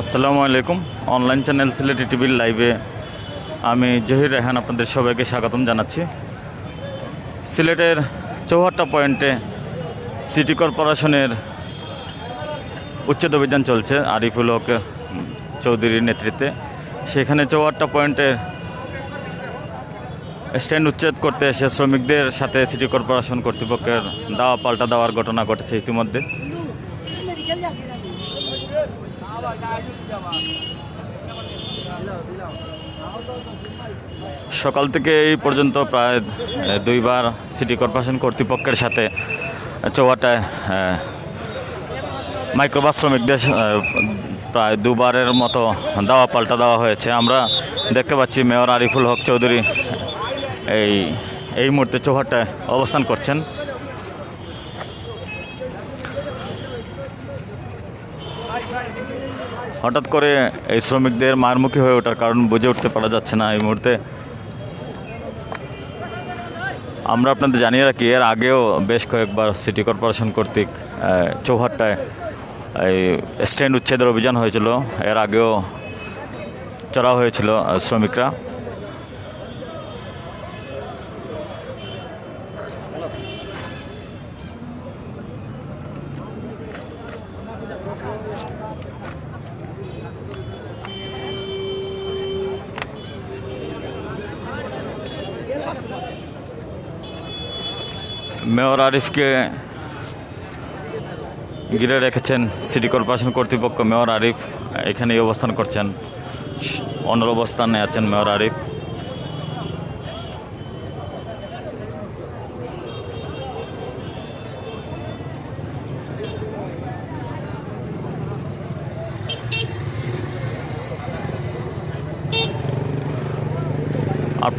আসসালামু আলাইকুম। Online channel Sylheti টিভির লাইভে আমি জহির রেহান আপনাদের সবাইকে স্বাগতম জানাচ্ছি। সিলেটের চৌহাট্টা পয়েন্টে সিটি কর্পোরেশনের উচ্ছেদ অভিযান চলছে আরিফুল হক চৌধুরীর নেতৃত্বে। সেখানে চৌহাট্টা পয়েন্টে স্ট্যান্ড উচ্ছেদ করতে এসে শ্রমিকদের সাথে সিটি কর্পোরেশন কর্তৃপক্ষের দাওয়া পাল্টা দেওয়ার ঘটনা ঘটেছে ইতিমধ্যে। সকাল থেকে এই পর্যন্ত প্রায় দুইবার সিটি কর্পোরেশন কর্তৃপক্ষের সাথে চৌহাটায় মাইক্রোবাস শ্রমিকদের প্রায় দুবারের মতো দাওয়া পাল্টা দেওয়া হয়েছে। আমরা দেখতে পাচ্ছি মেয়র আরিফুল হক চৌধুরী এই এই মুহূর্তে চৌহাটায় অবস্থান করছেন। হঠাৎ করে এই শ্রমিকদের মারমুখী হয়ে ওঠার কারণ বুঝে উঠতে পারা যাচ্ছে না এই মুহূর্তে। আমরা আপনাদের জানিয়ে রাখি, এর আগেও বেশ কয়েকবার সিটি কর্পোরেশন কর্তৃক চৌহাট্টায় এই স্ট্যান্ড উচ্ছেদের অভিযান হয়েছিল। এর আগেও চড়া হয়েছিল শ্রমিকরা। মেয়র আরিফকে ঘিরে রেখেছেন সিটি কর্পোরেশন কর্তৃপক্ষ মেয়র আরিফ, এখানেই অবস্থান করছেন। অনর অবস্থানে আছেন মেয়র আরিফ।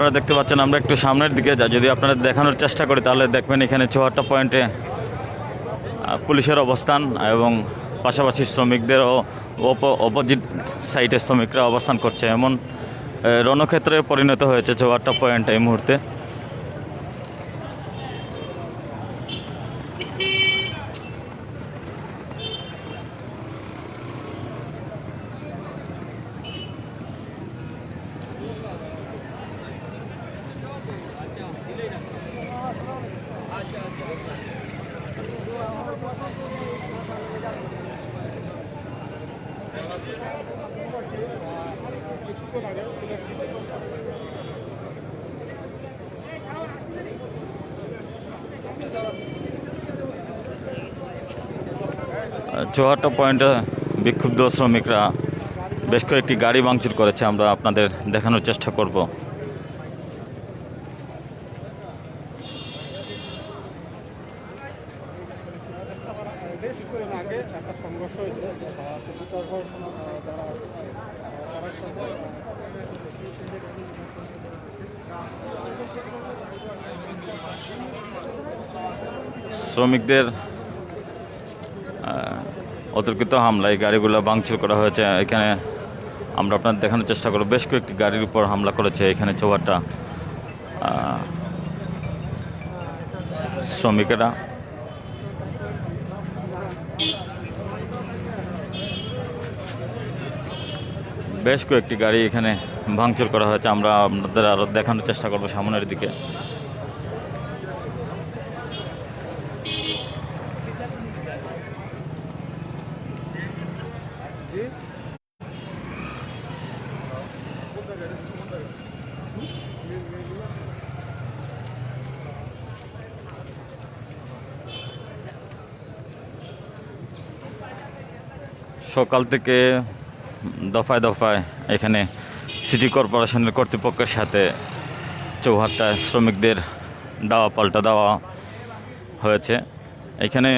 আপনারা দেখতে পাচ্ছেন, আমরা একটু সামনের দিকে যাই। যদি আপনারা দেখানোর চেষ্টা করি, তাহলে দেখবেন এখানে চুয়াট্টা পয়েন্টে পুলিশের অবস্থান এবং পাশাপাশি শ্রমিকদেরও অপোজিট সাইডে শ্রমিকরা অবস্থান করছে। এমন রণক্ষেত্রে পরিণত হয়েছে চৌহাট্টা পয়েন্ট এই মুহূর্তে। চৌহাট্টা পয়েন্টে বিক্ষুব্ধ শ্রমিকরা বেশ কয়েকটি গাড়ি ভাঙচুর করেছে আমরা আপনাদের দেখানোর চেষ্টা করব বেশ কিছুদিন আগে একটা সংঘর্ষ হয়েছে সিটি কর্পোরেশন যারা আছে তারা সাথে শ্রমিকদের অতর্কিত হামলায় গাড়িগুলো ভাঙচুর করা হয়েছে। এখানে আমরা আপনার দেখানোর চেষ্টা করব। বেশ কয়েকটি গাড়ির উপর হামলা করেছে এখানে চৌহাট্টা আহ, শ্রমিকেরা। বেশ কয়েকটি গাড়ি এখানে ভাঙচুর করা হয়েছে। আমরা আপনাদের আরও দেখানোর চেষ্টা করব সামনের দিকে। সকাল থেকে দফায় দফায় এখানে সিটি কর্পোরেশনের কর্তৃপক্ষের সাথে চৌহাট্টায় শ্রমিকদের দাওয়া পাল্টা দেওয়া হয়েছে। এখানে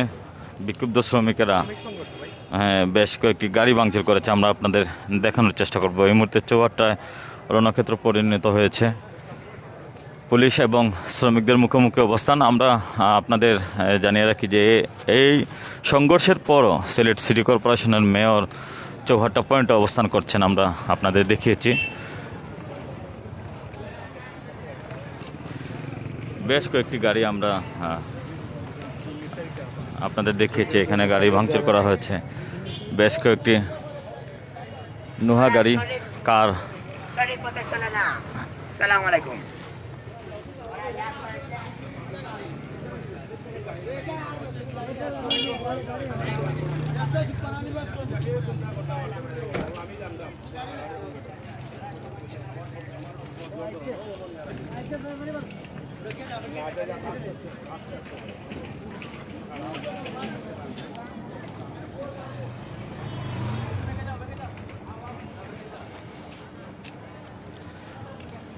বিক্ষুব্ধ শ্রমিকেরা হ্যাঁ, বেশ কয়েকটি গাড়ি ভাঙচুর করেছে। আমরা আপনাদের দেখানোর চেষ্টা করব। এই মুহূর্তে চৌহাট্টায় রণক্ষেত্র পরিণত হয়েছে। পুলিশ এবং শ্রমিকদের মুখোমুখি অবস্থান। আমরা আপনাদের জানিয়ে রাখি যে এই সংঘর্ষের পরও সিলেট সিটি কর্পোরেশনের মেয়র চৌহাট্টা পয়েন্টে অবস্থান করছেন, আমরা আপনাদের দেখিয়েছি। বেশ কয়েকটি গাড়ি আমরা আপনাদের দেখিয়েছি, এখানে গাড়ি ভাঙচুর করা হয়েছে। বেশ কয়েকটি নোহা গাড়ি, কার।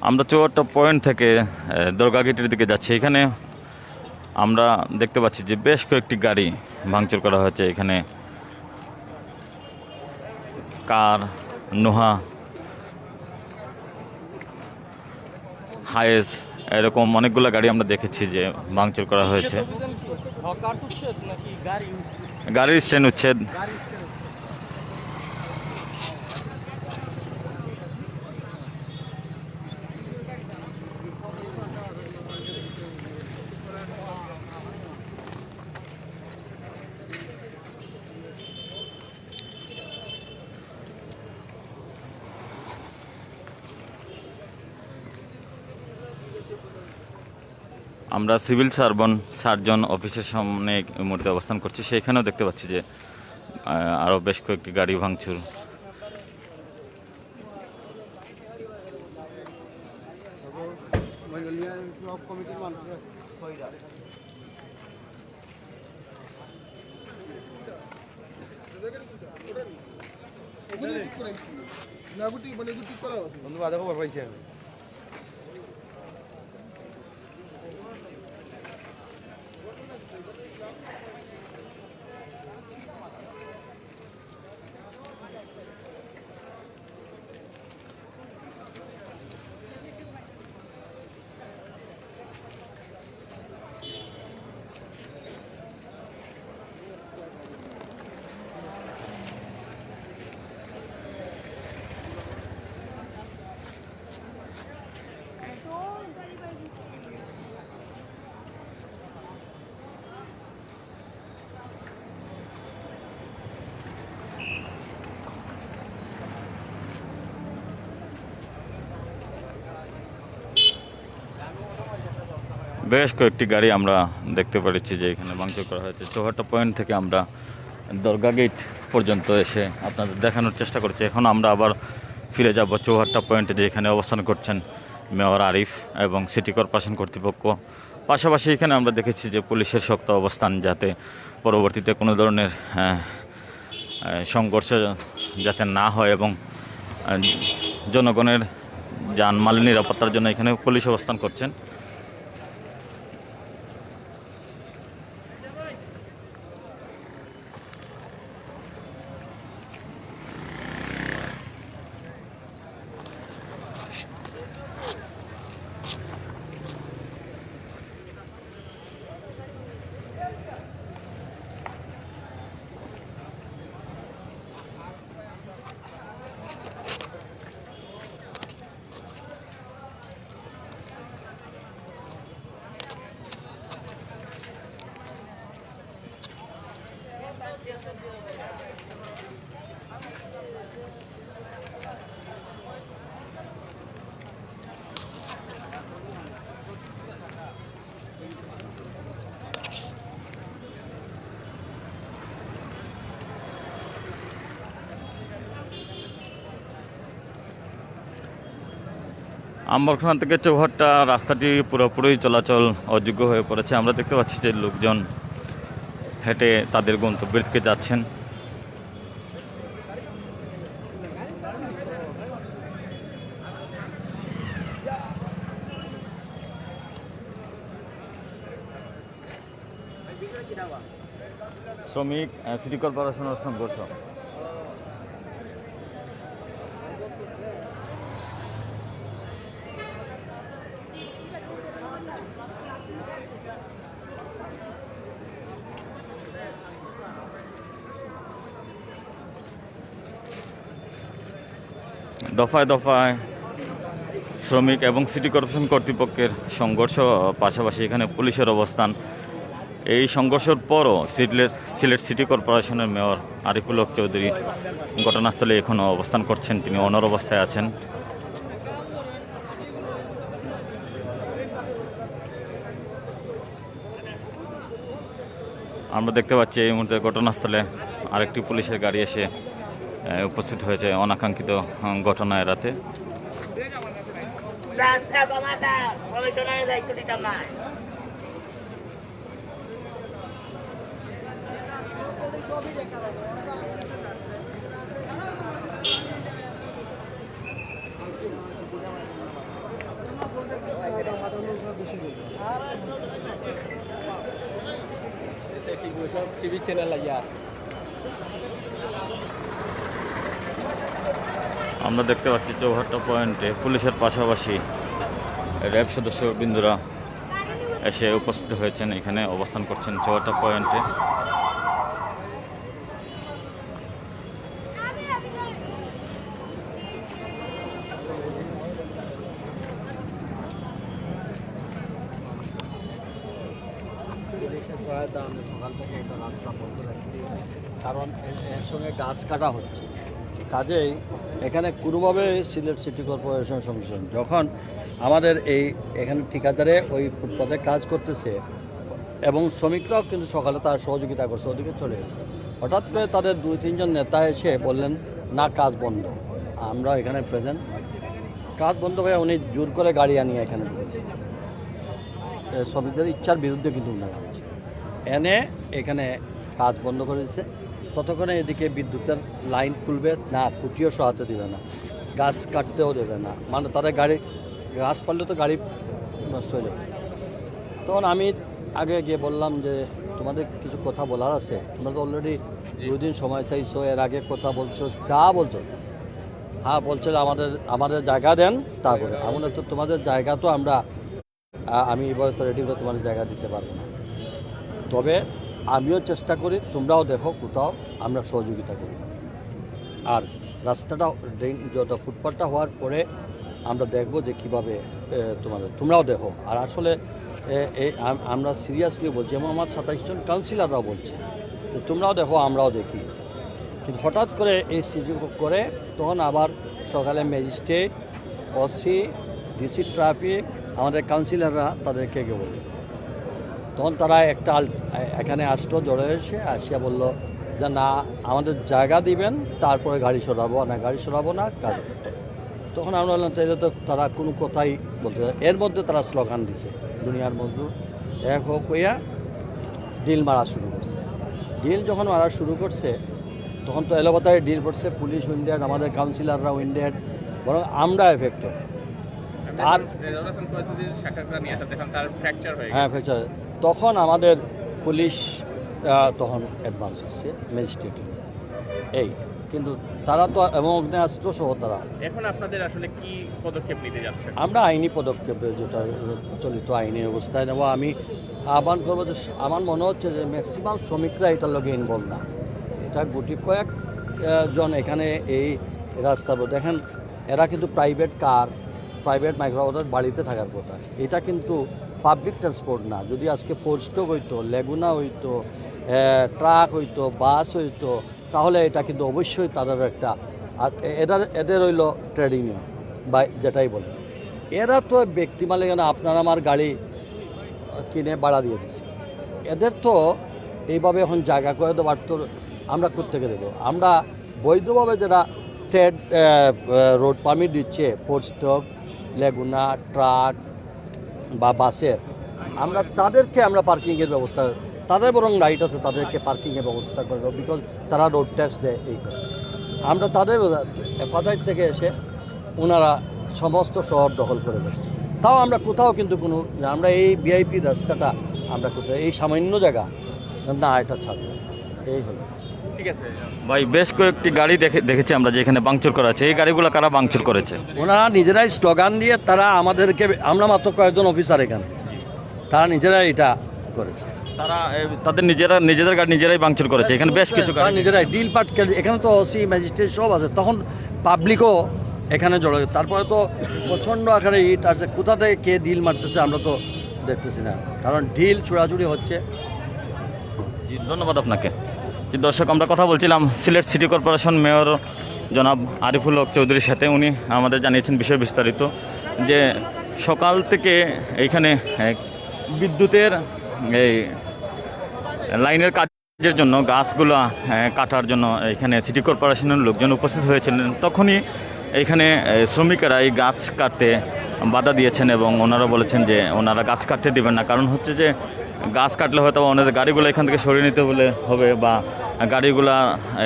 আমরা চৌহাট্টা পয়েন্ট থেকে দরগা গেটের দিকে যাচ্ছি। এখানে আমরা দেখতে পাচ্ছি যে বেশ কয়েকটি গাড়ি ভাঙচুর করা হয়েছে এখানে। কার নোহা হায়েস এরকম অনেকগুলো গাড়ি আমরা দেখেছি যে ভাঙচুর করা হয়েছে। গাড়ির স্ট্যান্ড উচ্ছেদ। আমরা সিভিল সার্জন সার্জন অফিসের সামনে এই মুহূর্তে অবস্থান করছি। সেইখানেও দেখতে পাচ্ছি যে আরও বেশ কয়েকটি গাড়ি ভাঙচুর। মানুষরা বন্ধু বাধা খবর পাইছি আমি। বেশ কয়েকটি গাড়ি আমরা দেখতে পেরেছি যে এখানে ভাঙচুর করা হয়েছে। চৌহাট্টা পয়েন্ট থেকে আমরা দরগা গেট পর্যন্ত এসে আপনাদের দেখানোর চেষ্টা করছি। এখন আমরা আবার ফিরে যাব চৌহাট্টা পয়েন্টে যে এখানে অবস্থান করছেন মেয়র আরিফ এবং সিটি কর্পোরেশন কর্তৃপক্ষ। পাশাপাশি এখানে আমরা দেখেছি যে পুলিশের শক্ত অবস্থান যাতে পরবর্তীতে কোনো ধরনের সংঘর্ষ যাতে না হয় এবং জনগণের যানমাল নিরাপত্তার জন্য এখানে পুলিশ অবস্থান করছেন। আম্বরখানা থেকে চৌহাট্টা, রাস্তাটি পুরোপুরি চলাচল অযোগ্য হয়ে পড়েছে। আমরা দেখতে পাচ্ছি যে লোকজন হেঁটে তাদের গন্তব্যের দিকে যাচ্ছেন। শ্রমিক সিটি কর্পোরেশনের সংঘর্ষ দফায় দফায় শ্রমিক এবং সিটি কর্পোরেশন কর্তৃপক্ষের সংঘর্ষ পাশাপাশি এখানে পুলিশের অবস্থান। এই সংঘর্ষের পরও সিলেট সিলেট সিটি কর্পোরেশনের মেয়র আরিফুল হক চৌধুরী ঘটনাস্থলে এখনও অবস্থান করছেন, তিনি অনর অবস্থায় আছেন। আমরা দেখতে পাচ্ছি এই মুহূর্তে ঘটনাস্থলে আরেকটি পুলিশের গাড়ি এসে উপস্থিত হয়েছে অনাকাঙ্ক্ষিত ঘটনা এড়াতে। না টিভি চ্যানেল লাগিয়া। আমরা দেখতে পাচ্ছি চৌহাট্টা পয়েন্টে পুলিশের পাশাপাশি র্যাব সদস্য বিন্দুরা এসে উপস্থিত হয়েছেন, এখানে অবস্থান করছেন চৌহাট্টা পয়েন্টে। সকাল থেকে এটা রাস্তা বন্ধ রাখছি। কারণ এর সঙ্গে গাছ কাটা হচ্ছে। কাজেই এখানে কোনোভাবে সিলেট সিটি কর্পোরেশন সংশোধন যখন আমাদের এই এখানে ঠিকাদারে ওই ফুটপাতে কাজ করতেছে এবং শ্রমিকরাও কিন্তু সকালে তার সহযোগিতা করছে, ওদিকে চলে গেছে। হঠাৎ করে তাদের দুই, তিনজন নেতা এসে বললেন, না, কাজ বন্ধ। আমরা এখানে প্রেজেন্ট কাজ বন্ধ হয়ে উনি জোর করে গাড়ি আনিয়ে এখানে শ্রমিকদের ইচ্ছার বিরুদ্ধে কিন্তু উন্নয়ন এনে এখানে কাজ বন্ধ করে দিচ্ছে ততক্ষণে এদিকে বিদ্যুতের লাইন খুলবে না খুঁটিও সহাতে দেবে না। গাছ কাটতেও দেবে না। মানে তাদের গাড়ি গাছ পারলে তো গাড়ি নষ্ট হয়ে যাবে। তখন আমি আগে গিয়ে বললাম যে তোমাদের কিছু কথা বলার আছে? তোমরা তো অলরেডি দুদিন সময় চাইছো এর আগে কথা বলছো যা বলছো। হ্যাঁ বলছে আমাদের আমাদের জায়গা দেন তারপরে। আমাদের তো তোমাদের জায়গা তো আমরা আমি এবার তো রেডি করে তোমাদের জায়গা দিতে পারব না। তবে আমিও চেষ্টা করি, তোমরাও দেখো, কোথাও আমরা সহযোগিতা করি। আর রাস্তাটা, ড্রেন, যত ফুটপাথটা হওয়ার পরে আমরা দেখব যে কীভাবে তোমাদের, তোমরাও দেখো। আর আসলে এই আমরা সিরিয়াসলি বলছি, এবং আমার সাতাইশ জন কাউন্সিলররাও বলছে যে, তোমরাও দেখো, আমরাও দেখি। কিন্তু হঠাৎ করে এই সুযোগ করে তখন আবার সকালে ম্যাজিস্ট্রেট, ওসি, ডিসি ট্রাফিক, আমাদের কাউন্সিলাররা তাদেরকে গিয়ে বলল। তখন তারা একটা এখানে আসলো জড়ো এসে আসিয়া বলল যে না আমাদের জায়গা দিবেন তারপরে গাড়ি সরাবো। না গাড়ি সরাবো না কাজ করতে তখন আমরা বললাম তাহলে তো তারা কোনো কথাই বলতে এর মধ্যে তারা স্লোগান দিছে দুনিয়ার মজদুর এক হোক হইয়া ডিল মারা শুরু করছে। ডিল যখন মারা শুরু করছে তখন তো এলোপাতায় ডিল করছে পুলিশ উইন্ডেড আমাদের কাউন্সিলররা উইন্ডেড বরং আমরা এফেক্টেড আর হ্যাঁ ফ্র্যাকচার তখন আমাদের পুলিশ তখন অ্যাডভান্স হচ্ছে ম্যাজিস্ট্রেট এই কিন্তু তারা তো এবং অগ্নেয়াস্ত্র সহ তারা। এখন আপনাদের আসলে কি পদক্ষেপ নিতে যাচ্ছে আমরা আইনি পদক্ষেপ যেটা চলিত আইনি অবস্থায় নেব। আমি আহ্বান করব যে আমার মনে হচ্ছে যে ম্যাক্সিমাম শ্রমিকরা এটার লগে ইনভলভ না। এটা গুটি কয়েক জন এখানে এই রাস্তার দেখেন এরা কিন্তু প্রাইভেট কার প্রাইভেট মাইক্রোবাসের বাড়িতে থাকার কথা। এটা কিন্তু পাবলিক ট্রান্সপোর্ট না, যদি আজকে ফোর স্টক হইতো লেগুনা হইতো ট্রাক হইতো বাস হইতো, তাহলে এটা কিন্তু অবশ্যই তাদের একটা এদের এদের হইল ট্রেড বা যেটাই বলে এরা তো ব্যক্তি মালিকানা আপনার আমার গাড়ি কিনে ভাড়া দিয়ে দিছে। এদের তো এইভাবে এখন জায়গা করে দেওয়ার তো আমরা কোথেকে দেবো? আমরা বৈধভাবে যারা ট্রেড রোড পারমিট দিচ্ছে ফোর স্টক লেগুনা ট্রাক বা বাসের আমরা তাদেরকে আমরা পার্কিংয়ের ব্যবস্থা, তাদের বরং রাইট আছে, তাদেরকে পার্কিংয়ের ব্যবস্থা করে বিকজ তারা রোড ট্যাক্স দেয় এই করে। আমরা তাদের হেফাজত থেকে এসে ওনারা সমস্ত শহর দখল করে বসছে তাও আমরা কোথাও কিন্তু কোনো, আমরা এই ভিআইপি রাস্তাটা আমরা কোথাও, এই সামান্য জায়গা, না, এটা ছাড়বো। এই হলো। ভাই বেশ কয়েকটি গাড়ি দেখে দেখেছি আমরা যে এখানে বাংচুর করা আছে। এই গাড়িগুলো কারা বাংচুর করেছে? ওনারা নিজেরাই স্লোগান দিয়ে তারা আমাদেরকে আমরা মাত্র কয়েকজন অফিসার এখানে। তারা নিজেরাই এটা করেছে। তারা তাদের নিজেরা নিজেদের গাড়ি নিজেরাই বাংচুর করেছে। এখানে বেশ কিছু গাড়ি নিজেরাই ডিল পাট এখানে তো ওসি ম্যাজিস্ট্রেট সব আছে। তখন পাবলিকও এখানে জড়ো হয়েছে। তারপরে তো প্রচণ্ড আকারে ইট আছে কোথা থেকে কে ডিল মারতেছে আমরা তো দেখতেছি না। কারণ ডিল ছোড়াছুড়ি হচ্ছে। ধন্যবাদ আপনাকে। দর্শক আমরা কথা বলছিলাম সিলেট সিটি কর্পোরেশন মেয়র জনাব আরিফুল হক চৌধুরীর সাথে। উনি আমাদের জানিয়েছেন বিষয় বিস্তারিত যে সকাল থেকে এইখানে বিদ্যুতের এই লাইনের কাজের জন্য গাছগুলো কাটার জন্য এখানে সিটি কর্পোরেশনের লোকজন উপস্থিত হয়েছিলেন তখনই আহ, শ্রমিকেরা এই গাছ কাটতে বাধা দিয়েছেন এবং ওনারা বলেছেন যে ওনারা গাছ কাটতে দিবেন না। কারণ হচ্ছে যে গাছ কাটলে হয়তো ওনাদের গাড়িগুলো এখান থেকে সরিয়ে নিতে বলে হবে বা গাড়িগুলা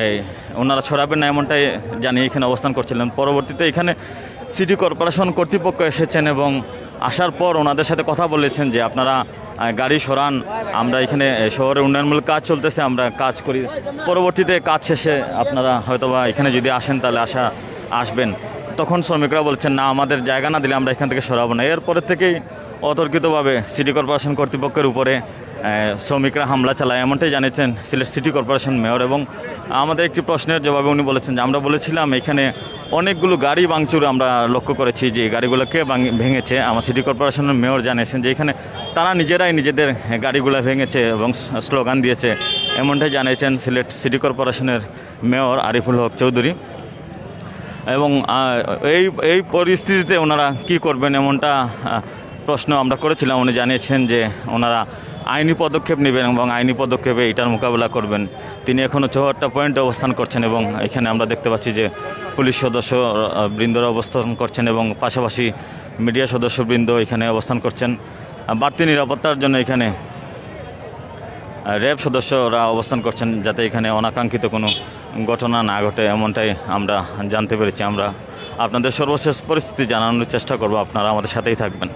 এই ওনারা ছড়াবেন না এমনটাই জানিয়ে এখানে অবস্থান করছিলেন। পরবর্তীতে এখানে সিটি কর্পোরেশন কর্তৃপক্ষ এসেছেন এবং আসার পর ওনাদের সাথে কথা বলেছেন যে আপনারা গাড়ি সরান, আমরা এখানে শহরে উন্নয়নমূলক কাজ চলতেছে, আমরা কাজ করি। পরবর্তীতে কাজ শেষে আপনারা হয়তোবা এখানে যদি আসেন তাহলে আসা আসবেন। তখন শ্রমিকরা বলছেন, না, আমাদের জায়গা না দিলে আমরা এখান থেকে সরাবো না। এরপরের থেকেই অতর্কিতভাবে সিটি কর্পোরেশন কর্তৃপক্ষের উপরে শ্রমিকরা হামলা চালায়, এমনটাই জানিয়েছেন সিলেট সিটি কর্পোরেশন মেয়র। এবং আমাদের একটি প্রশ্নের জবাবে উনি বলেছেন যে, আমরা বলেছিলাম এখানে অনেকগুলো গাড়ি ভাঙচুর আমরা লক্ষ্য করেছি, যে গাড়িগুলোকে ভেঙেছে। আমার সিটি কর্পোরেশনের মেয়র জানিয়েছেন যে, এখানে তারা নিজেরাই নিজেদের গাড়িগুলো ভেঙেছে এবং স্লোগান দিয়েছে, এমনটাই জানিয়েছেন সিলেট সিটি কর্পোরেশনের মেয়র আরিফুল হক চৌধুরী। এবং এই এই পরিস্থিতিতে ওনারা কি করবেন এমনটা প্রশ্ন আমরা করেছিলাম, উনি জানিয়েছেন যে ওনারা আইনি পদক্ষেপ নেবেন এবং আইনি পদক্ষেপে এটার মোকাবেলা করবেন। তিনি এখনও চৌহাট্টা পয়েন্টে অবস্থান করছেন এবং এখানে আমরা দেখতে পাচ্ছি যে পুলিশ সদস্য বৃন্দরা অবস্থান করছেন এবং পাশাপাশি মিডিয়া সদস্যবৃন্দ এখানে অবস্থান করছেন। বাড়তি নিরাপত্তার জন্য এখানে র্যাব সদস্যরা অবস্থান করছেন যাতে এখানে অনাকাঙ্ক্ষিত কোনো ঘটনা না ঘটে এমনটাই আমরা জানতে পেরেছি। আমরা আপনাদের সর্বশেষ পরিস্থিতি জানানোর চেষ্টা করব, আপনারা আমাদের সাথেই থাকবেন।